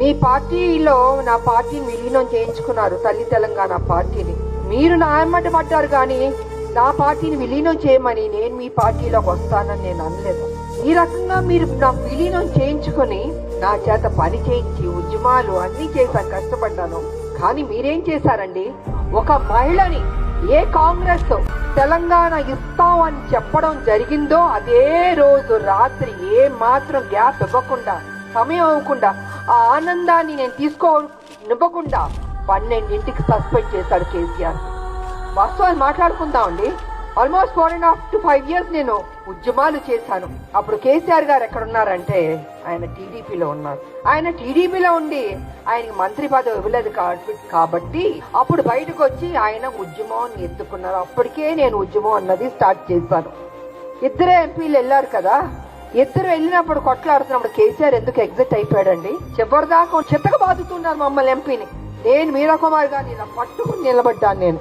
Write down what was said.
మీ పార్టీలో నా పార్టీని విలీనం చేయించుకున్నారు తల్లి తెలంగాణ పార్టీని. మీరు నా ఎమ్మటి పడ్డారు కానీ నా పార్టీని విలీనం చేయమని నేను మీ పార్టీలోకి వస్తానని నేను అనలేదు. ఈ రకంగా మీరు నా విలీనం చేయించుకొని నా చేత పని చేయించి ఉద్యమాలు అన్ని చేశాను కష్టపడ్డాను. కానీ మీరేం చేశారండి? ఒక మహిళని ఏ కాంగ్రెస్ తెలంగాణ ఇస్తాం అని చెప్పడం జరిగిందో అదే రోజు రాత్రి ఏ మాత్రం గ్యాప్ ఇవ్వకుండా సమయం ఇవ్వకుండా ఆ ఆనందాన్ని నేను తీసుకో తీసుకోనివ్వకుండా పన్నెండింటికి సస్పెండ్ చేశాడు కేసీఆర్. వాస్తవాలు మాట్లాడుకుందాం అండి almost four and half to five years నేను ఉద్యమాలు చేశాను. అప్పుడు కేసీఆర్ గారు ఎక్కడ ఉన్నారంటే ఆయన టీడీపీలో ఉన్నారు. ఆయన టీడీపీలో ఉండి ఆయనకి మంత్రి పదవి ఇవ్వలేదు కాబట్టి కాబట్టి అప్పుడు బయటకు వచ్చి ఆయన ఉద్యమం ఎత్తుకున్నారు. అప్పటికే నేను ఉద్యమం అన్నది స్టార్ట్ చేశాను. ఇద్దరే ఎంపీలు వెళ్ళారు కదా. ఇద్దరు వెళ్ళినప్పుడు కొట్లాడుతున్నప్పుడు కేసీఆర్ ఎందుకు ఎగ్జిట్ అయిపోయాడండి? చివరిదాకా చిత్తక బాదుతున్నారు మమ్మల్ని ఎంపీని. నేను మీరా కుమార్ గారిని ఇలా పట్టుకుని నిలబడ్డాను నేను.